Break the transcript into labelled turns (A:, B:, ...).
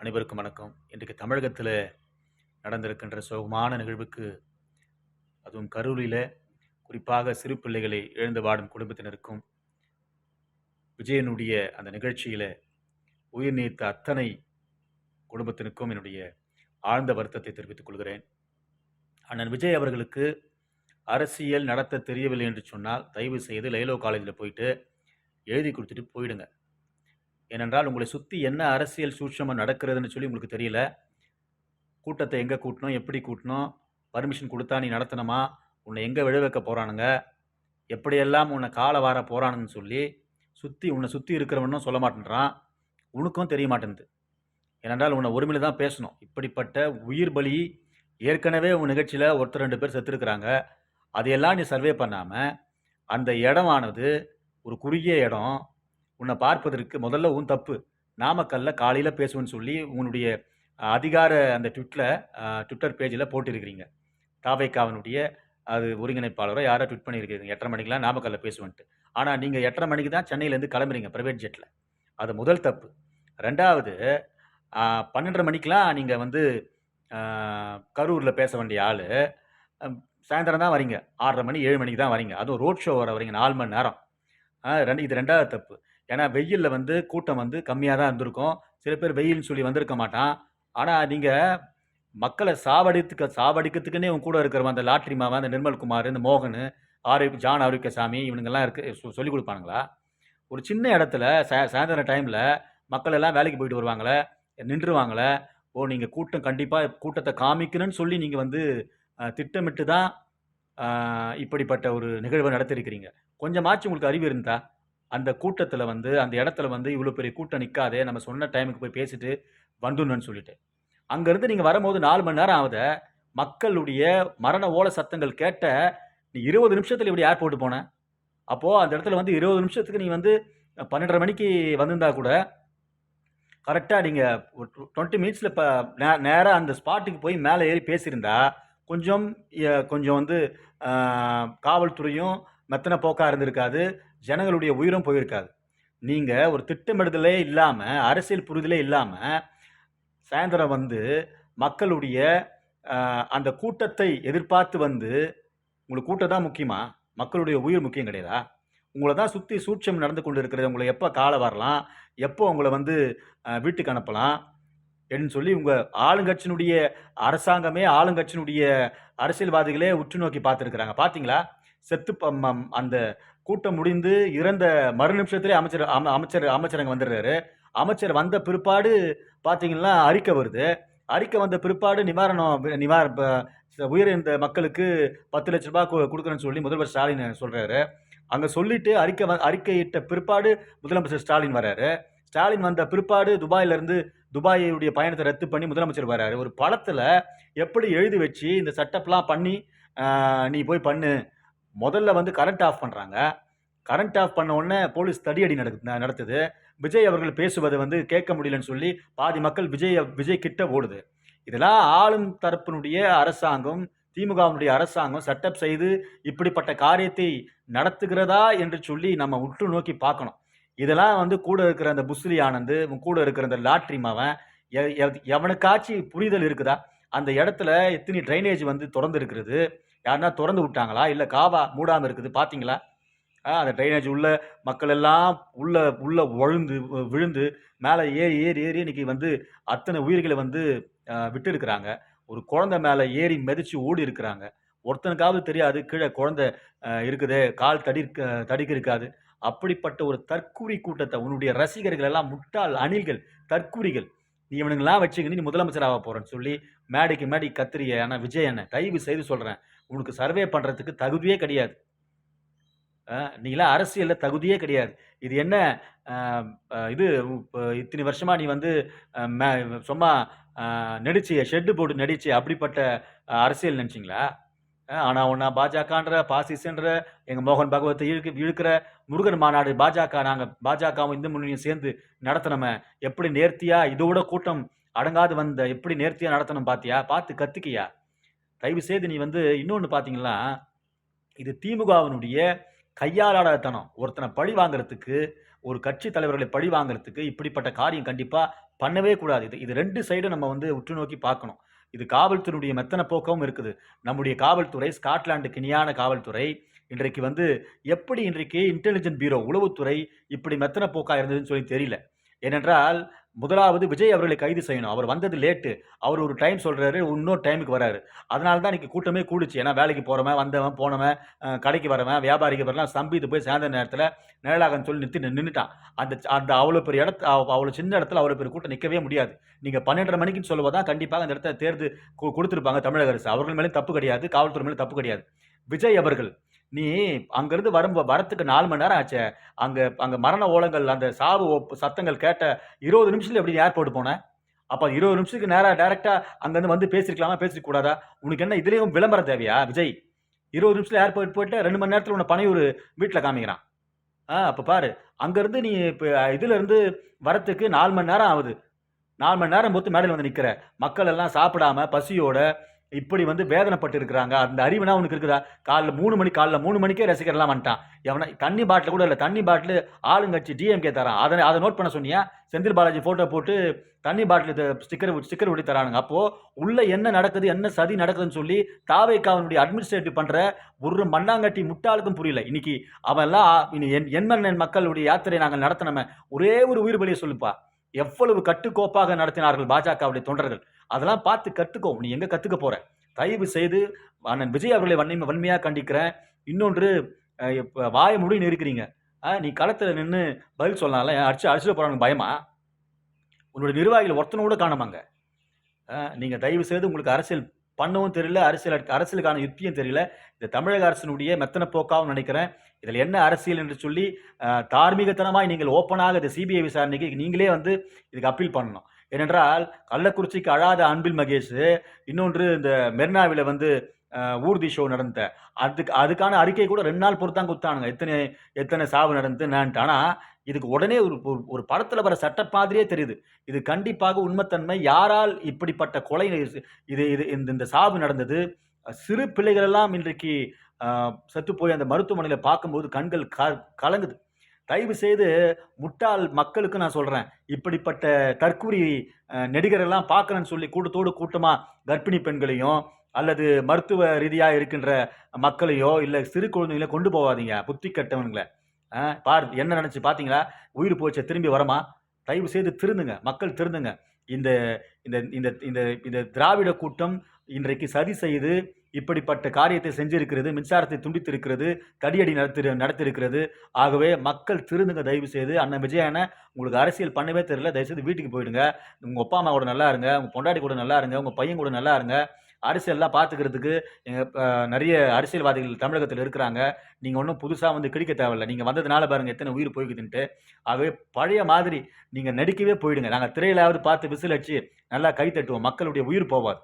A: அனைவருக்கும் வணக்கம். இன்றைக்கு தமிழகத்தில் நடந்திருக்கின்ற சோகமான நிகழ்வுக்கு அதுவும் கரூரில் குறிப்பாக சிறு பிள்ளைகளை இழந்து வாடும் குடும்பத்தினருக்கும் விஜயனுடைய அந்த நிகழ்ச்சியில் உயிர் நீத்த அத்தனை குடும்பத்தினருக்கும் என்னுடைய ஆழ்ந்த வருத்தத்தை தெரிவித்துக் கொள்கிறேன். அண்ணன் விஜய் அவர்களுக்கு அரசியல் நடத்த தெரியவில்லை என்று சொன்னால் தயவு செய்து லைலோ காலேஜில் போயிட்டு எழுதி கொடுத்துட்டு போயிடுங்க. ஏனென்றால் உங்களை சுற்றி என்ன அரசியல் சூட்சமம் நடக்கிறதுன்னு சொல்லி உங்களுக்கு தெரியல. கூட்டத்தை எங்கே கூட்டணும் எப்படி கூட்டணும் பர்மிஷன் கொடுத்தா நீ நடத்தணுமா உன்னை எங்கே விழ வைக்க போகிறானுங்க எப்படியெல்லாம் உன்னை காலை வார போகிறானுன்னு சொல்லி சுற்றி உன்னை சுற்றி இருக்கிறவனும் சொல்ல மாட்டேன்றான். உனக்கும் தெரிய மாட்டேங்குது ஏனென்றால் உன்னை ஒருமையில் தான் பேசணும். இப்படிப்பட்ட உயிர் பலி ஏற்கனவே உன் நிகழ்ச்சியில் ஒருத்தர் ரெண்டு பேர் செத்துருக்குறாங்க. அதையெல்லாம் நீ சர்வே பண்ணாமல் அந்த இடமானது ஒரு குறுகிய இடம். உன்னை பார்ப்பதற்கு முதல்ல உன் தப்பு. நாமக்கல்ல காலையில் பேசுவேன்னு சொல்லி உன்னுடைய அதிகார அந்த ட்விட்டில் ட்விட்டர் பேஜில் போட்டிருக்கிறீங்க. தாவைக்காவனுடைய அது ஒருங்கிணைப்பாளரோ யாரோ ட்விட் பண்ணியிருக்கிறீங்க எட்டரை மணிக்கெலாம் நாமக்கல்ல பேசுவேன்ட்டு. ஆனால் நீங்கள் எட்டரை மணிக்கு தான் சென்னையிலேருந்து கிளம்புறீங்க ப்ரைவேட் ஜெட்டில் அது முதல் தப்பு. ரெண்டாவது பன்னெண்டரை மணிக்கெலாம் நீங்கள் வந்து கரூரில் பேச வேண்டிய ஆள் சாயந்தரம் தான் வரீங்க. ஆறரை மணி ஏழு மணிக்கு தான் வரீங்க. அதுவும் ரோட் ஷோ வர வரீங்க நாலு மணி நேரம். ரெண்டு இது ரெண்டாவது தப்பு. ஏன்னா வெயிலில் வந்து கூட்டம் வந்து கம்மியாக தான் இருந்திருக்கும். சில பேர் வெயில்னு சொல்லி வந்திருக்க மாட்டான். ஆனால் நீங்கள் மக்களை சாவடித்துக்க சாவடிக்கிறதுக்குன்னே உன் கூட இருக்கிறவன் அந்த லாட்ரி மாவன் அந்த நிர்மல்குமார் இந்த மோகன் ஆரோக்கிய ஜான் ஆரோக்கியசாமி இவனுங்கெல்லாம் இருக்கு. சொல்லிக் கொடுப்பானுங்களா? ஒரு சின்ன இடத்துல சாயந்தரம் டைமில் மக்கள் எல்லாம் வேலைக்கு போயிட்டு வருவாங்களே நின்றுவாங்களே ஓ நீங்கள் கூட்டம் கண்டிப்பாக கூட்டத்தை காமிக்கணும்னு சொல்லி நீங்கள் வந்து திட்டமிட்டு தான் இப்படிப்பட்ட ஒரு நிகழ்வை நடத்திருக்கிறீங்க. கொஞ்சமாச்சும் உங்களுக்கு அறிவு இருந்தா? அந்த கூட்டத்தில் வந்து அந்த இடத்துல வந்து இவ்வளோ பெரிய கூட்டம் நிற்காதே நம்ம சொன்ன டைமுக்கு போய் பேசிட்டு வந்துடணும்னு சொல்லிட்டு. அங்கேருந்து நீங்கள் வரும்போது நாலு மணி நேரம் ஆகுத. மக்களுடைய மரண ஓல சத்தங்கள் கேட்ட நீ இருபது நிமிஷத்தில் இப்படி ஏர்போர்ட் போனேன் அப்போது அந்த இடத்துல வந்து இருபது நிமிஷத்துக்கு நீ வந்து பன்னெண்டரை மணிக்கு வந்திருந்தா கூட கரெக்டாக நீங்கள் டுவெண்ட்டி மினிட்ஸில் இப்போ நே நேராக அந்த ஸ்பாட்டுக்கு போய் மேலே ஏறி பேசியிருந்தா கொஞ்சம் கொஞ்சம் வந்து காவல்துறையும் மெத்தனை போக்காக இருந்திருக்காது. ஜனங்களுடைய உயிரும் போயிருக்காது. நீங்கள் ஒரு திட்டமிடுதலே இல்லாமல் அரசியல் புரிதலே இல்லாமல் சாயந்தரம் வந்து மக்களுடைய அந்த கூட்டத்தை எதிர்பார்த்து வந்து உங்களுக்கு கூட்டம் தான் முக்கியமா? மக்களுடைய உயிர் முக்கியம் கிடையாதா? உங்களை தான் சுற்றி சூட்சம் நடந்து கொண்டு இருக்கிறது உங்களை எப்போ காலை வரலாம்? எப்போ உங்களை வந்து வீட்டுக்கு அனுப்பலாம்? என்று சொல்லி உங்கள் ஆளுங்கட்சியினுடைய அரசாங்கமே ஆளுங்கட்சியினுடைய அரசியல்வாதிகளே உற்று நோக்கி பார்த்துருக்குறாங்க. பார்த்தீங்களா? செத்து ப- அந்த கூட்டம் முடிந்து இறந்த மறு நிமிஷத்திலே அமைச்சர் அமைச்சர் அமைச்சரங்க வந்துடுறாரு. அமைச்சர் வந்த பிற்பாடு பார்த்தீங்கன்னா அறிக்கை வருது. அறிக்கை வந்த பிற்பாடு நிவாரணம் நிவார உயிரிழந்த மக்களுக்கு பத்து லட்ச ரூபாய் கொடுக்குறேன்னு சொல்லி முதல்வர் ஸ்டாலின் சொல்கிறாரு அங்கே சொல்லிட்டு அறிக்கை அறிக்கையிட்ட பிற்பாடு முதலமைச்சர் ஸ்டாலின் வர்றாரு. ஸ்டாலின் வந்த பிற்பாடு துபாயிலிருந்து துபாயுடைய பயணத்தை ரத்து பண்ணி முதலமைச்சர் வர்றாரு. ஒரு படத்தில் எப்படி எழுதி வச்சு இந்த செட்டப்லாம் பண்ணி நீ போய் பண்ணு. முதல்ல வந்து கரண்ட் ஆஃப் பண்ணுறாங்க கரண்ட் ஆஃப் பண்ண உடனே போலீஸ் தடியடி நடக்கு நடத்துது. விஜய் அவர்கள் பேசுவதை வந்து கேட்க முடியலன்னு சொல்லி பாதி மக்கள் விஜய் விஜய் கிட்ட ஓடுது. இதெல்லாம் ஆளும் தரப்பினுடைய அரசாங்கம் திமுகவினுடைய அரசாங்கம் செட்டப் செய்து இப்படிப்பட்ட காரியத்தை நடத்துகிறதா என்று சொல்லி நம்ம உற்று நோக்கி பார்க்கணும். இதெல்லாம் வந்து கூட இருக்கிற அந்த புஸ்லி ஆனந்து கூட இருக்கிற அந்த லாட்ரி மாவன் எ- எவனுக்காச்சு புரிதல் இருக்குதா? அந்த இடத்துல எத்தனை ட்ரைனேஜ் வந்து திறந்து இருக்கிறது யாருன்னா திறந்து விட்டாங்களா? இல்லை காவா மூடாமல் இருக்குது பார்த்தீங்களா அந்த ட்ரைனேஜ் உள்ள மக்கள் எல்லாம் உள்ள உள்ள உழுந்து விழுந்து மேலே ஏறி ஏறி ஏறி இன்னைக்கு வந்து அத்தனை உயிர்களை வந்து விட்டு இருக்கிறாங்க ஒரு குழந்தை மேலே ஏறி மிதிச்சு ஓடி இருக்கிறாங்க. ஒருத்தனுக்காவது தெரியாது கீழே குழந்தை இருக்குது கால் தடி இருக்க- தடிக்கு இருக்காது. அப்படிப்பட்ட ஒரு தற்கூரி கூட்டத்தை உன்னுடைய ரசிகர்கள் எல்லாம் முட்டாள் அணில்கள் தற்கூரிகள். நீ இவனுங்களாம் வச்சுக்கின்னு நீ முதலமைச்சர் ஆக சொல்லி மேடைக்கு மேடை கத்திரிய ஆனால் விஜய் அண்ணன் தயவு செய்து சொல்கிறேன் உனக்கு சர்வே பண்ணுறதுக்கு தகுதியே கிடையாது. நீங்களாம் அரசியலில் தகுதியே கிடையாது. இது என்ன இது இப்போ இத்தனை வருஷமாக நீ வந்து மே- சும்மா நடிச்சு ஷெட்டு போட்டு நடிச்சு அப்படிப்பட்ட அரசியல் நினச்சிங்களா? ஆனால் ஒன்றா பாஜகன்ற பாசிசன்ற எங்கள் மோகன் பகவத்தை இழுக்கு இழுக்கிற முருகன் மாநாடு பாஜக நாங்கள் பாஜகவும் இந்து முன்னணியும் சேர்ந்து நடத்தினோமே எப்படி நேர்த்தியா? இதோட கூட்டம் அடங்காது வந்த எப்படி நேர்த்தியா நடத்தணும் பாத்தியா? பார்த்து கற்றுக்கியா தயவு செய்து நீ வந்து இன்னொன்று பார்த்தீங்களா இது திமுகவினுடைய கையாளாடத்தனம். ஒருத்தனை பழி வாங்குறதுக்கு ஒரு கட்சி தலைவர்களை பழி வாங்குறதுக்கு இப்படிப்பட்ட காரியம் கண்டிப்பாக பண்ணவே கூடாது. இது இது ரெண்டு சைடும் நம்ம வந்து உற்று நோக்கி பார்க்கணும். இது காவல்துறையுடைய மெத்தன போக்கவும் இருக்குது. நம்முடைய காவல்துறை ஸ்காட்லாந்துக்கு இணையான காவல்துறை. இன்றைக்கு வந்து எப்படி இன்றைக்கு இன்டெலிஜென்ட் பியூரோ உளவுத்துறை இப்படி மெத்தன போக்கா இருந்ததுன்னு சொல்லி தெரியல. ஏனென்றால், முதலாவது விஜய் அவர்களை கைது செய்யணும். அவர் வந்தது லேட்டு. அவர் ஒரு டைம் சொல்கிறாரு இன்னொரு டைமுக்கு வராரு. அதனால தான் இன்றைக்கி கூட்டமே கூடுச்சு. ஏன்னா வேலைக்கு போகிறவன் வந்தவன், போனவன், கடைக்கு வரவன், வியாபாரிக்கு வரலாம் ஸ்தம்பித்து போய் சேர்ந்த நேரத்தில் நிழலாகன்னு சொல்லி நிறுத்தி நின்றுட்டான் அந்த அந்த அவ்வளோ பெரிய இடத்து அவ்வளோ சின்ன இடத்துல அவ்வளோ பெரிய கூட்டம் நிற்கவே முடியாது. நீங்கள் பன்னெண்டரை மணிக்குன்னு சொல்லுவதான் தான் கண்டிப்பாக அந்த இடத்த தேர்ந்து கொடுத்துருப்பாங்க தமிழக அரசு. அவர்கள் மேலே தப்பு கிடையாது. காவல்துறை மேலே தப்பு கிடையாது. விஜய் அவர்கள், நீ அங்கேருந்து வரும் வரத்துக்கு நாலு மணி நேரம் ஆச்சே. அங்கே அங்கே மரண ஓலங்கள், அந்த சாவு சத்தங்கள் கேட்ட இருபது நிமிஷத்தில் எப்படி ஏர்போர்ட் போனேன் அப்போ இருபது நிமிஷத்துக்கு நேராக டேரெக்டாக அங்கேருந்து வந்து பேசியிருக்கலாமா? பேசிக்கூடாதா உனக்கு என்ன இதுலேயும் விளம்பரம் தேவையா விஜய்? இருபது நிமிஷத்தில் ஏர்போர்ட் போயிட்டு ரெண்டு மணி நேரத்தில் உன்னை பனையூர் வீட்டில் காமிக்கிறான். ஆ அப்போ பாரு. அங்கேருந்து நீ இப்போ இதுலேருந்து வரத்துக்கு நாலு மணி நேரம் ஆகுது நாலு மணி நேரம் பொறுத்து மேடையில் வந்து நிற்கிற மக்கள் எல்லாம் சாப்பிடாம, பசியோட இப்படி வந்து வேதனைப்பட்டு இருக்கிறாங்க. அந்த அறிவுனா உனக்கு இருக்குதா? காலைல மூணு மணி காலைல மூணு மணிக்கே ரசிகர்லாம் வந்துட்டான். எவனை தண்ணி பாட்டில் கூட இல்லை தண்ணி பாட்டிலு ஆளுங்கட்சி டிஎம்கே தரான். அதை அதை நோட் பண்ண சொன்னியா? செந்தில் பாலாஜி ஃபோட்டோ போட்டு தண்ணி பாட்டில் ஸ்டிக்கர் ஸ்டிக்கர் ஒட்டி தரானுங்க. அப்போ உள்ளே என்ன நடக்குது? என்ன சதி நடக்குதுன்னு சொல்லி தாவேகாவினுடைய அட்மினிஸ்ட்ரேட்டிவ் பண்ணுற ஒரு மண்ணாங்கட்டி முட்டாளுக்கும் புரியல. இன்னைக்கு அவெல்லாம் இனி என் எண்மண் மக்களுடைய யாத்திரை நாங்கள் நடத்தினோமே, ஒரே ஒரு உயிர் பலியை சொல்லுப்பா. எவ்வளவு கட்டுக்கோப்பாக நடத்தினார்கள் பாஜகவுடைய தொண்டர்கள். அதெல்லாம் பார்த்து கற்றுக்கோ நீ எங்கே கற்றுக்க போகிற தயவு செய்து அண்ணன் விஜய் அவர்களை வன்மை வன்மையாக கண்டிக்கிறேன். இன்னொன்று அ வாய மூடின்னு இருக்கிறீங்க. நீ களத்தில் நின்று பதில் சொல்லலாம்ல. அடிச்சு அடிச்சுட்டு போகிறாங்க பயமா? உன்னுடைய நிர்வாகிகள் ஒருத்தனை கூட காணமாங்க நீங்கள் தயவு செய்து உங்களுக்கு அரசியல் பண்ணவும் தெரியல. அரசியல் அரசியலுக்கான யுக்தியும் தெரியல. இந்த தமிழக அரசினுடைய மெத்தன போக்காகவும் நினைக்கிறேன். இதில் என்ன அரசியல் என்று சொல்லி தார்மீகத்தனமாக நீங்கள் ஓப்பனாக இந்த சிபிஐ விசாரணைக்கு நீங்களே வந்து இதுக்கு அப்பீல் பண்ணணும். ஏனென்றால் கள்ளக்குறிச்சிக்கு அழாத அன்பில் மகேஷ், இன்னொன்று இந்த மெர்னாவில் வந்து ஊர்தி ஷோ நடந்த அதுக்கு அதுக்கான அறிக்கை கூட ரெண்டு நாள் பொறுத்தான் கொடுத்தானுங்க எத்தனை எத்தனை சாவு நடந்து என்னான்ட்டு. இதுக்கு உடனே ஒரு ஒரு படத்தில் வர செட்டப் மாதிரியே தெரியுது. இது கண்டிப்பாக உண்மைத்தன்மை. யாரால் இப்படிப்பட்ட கொலை இது இது இந்த இந்த சாவு நடந்தது? சிறு பிள்ளைகளெல்லாம் இன்றைக்கு செத்து போய் அந்த மருத்துவமனையில் பார்க்கும்போது கண்கள் க கலங்குது. தயவு செய்து முட்டாள் மக்களுக்கு நான் சொல்கிறேன் இப்படிப்பட்ட தற்கூரி அ எல்லாம் பார்க்கணும்னு சொல்லி கூட்டத்தோடு கூட்டமாக கர்ப்பிணி பெண்களையும், அல்லது மருத்துவ ரீதியாக இருக்கின்ற மக்களையோ, இல்லை சிறு குழந்தைகள கொண்டு போகாதீங்க புத்தி கட்டவனுங்களை பார் என்ன நினச்சி பார்த்தீங்களா? உயிர் போச்ச திரும்பி வரமா தயவு செய்து திருந்துங்க. மக்கள் திருந்துங்க. இந்த இந்த இந்த இந்த இந்த திராவிட கூட்டம் இன்றைக்கு சதி செய்து இப்படிப்பட்ட காரியத்தை செஞ்சிருக்கிறது. மின்சாரத்தை துண்டித்திருக்கிறது. தடியடி நடத்தி நடத்தியிருக்கிறது. ஆகவே மக்கள் திருந்துங்க தயவு செய்து. அண்ணன் விஜய் உங்களுக்கு அரசியல் பண்ணவே தெரியல. தயவு செய்து வீட்டுக்கு போயிடுங்க. உங்கள் அப்பா, அம்மா கூட நல்லா இருங்க. உங்கள் பொண்டாட்டி கூட நல்லா இருங்க. உங்கள் பையன் கூட நல்லா இருங்க. அரசியல்லாம் பார்த்துக்கிறதுக்கு நிறைய அரசியல்வாதிகள் தமிழகத்தில் இருக்கிறாங்க. நீங்கள் ஒன்றும் புதுசாக வந்து கிடைக்க தேவையில்ல. நீங்கள் வந்ததுனால பாருங்கள் எத்தனை உயிர் போய்க்குதுன்ட்டு. ஆகவே பழைய மாதிரி நீங்கள் நடிக்கவே போயிடுங்க. நாங்கள் திரையிலாவது பார்த்து விசில் அடிச்சு நல்லா கை தட்டுவோம். மக்களுடைய உயிர் போவாது.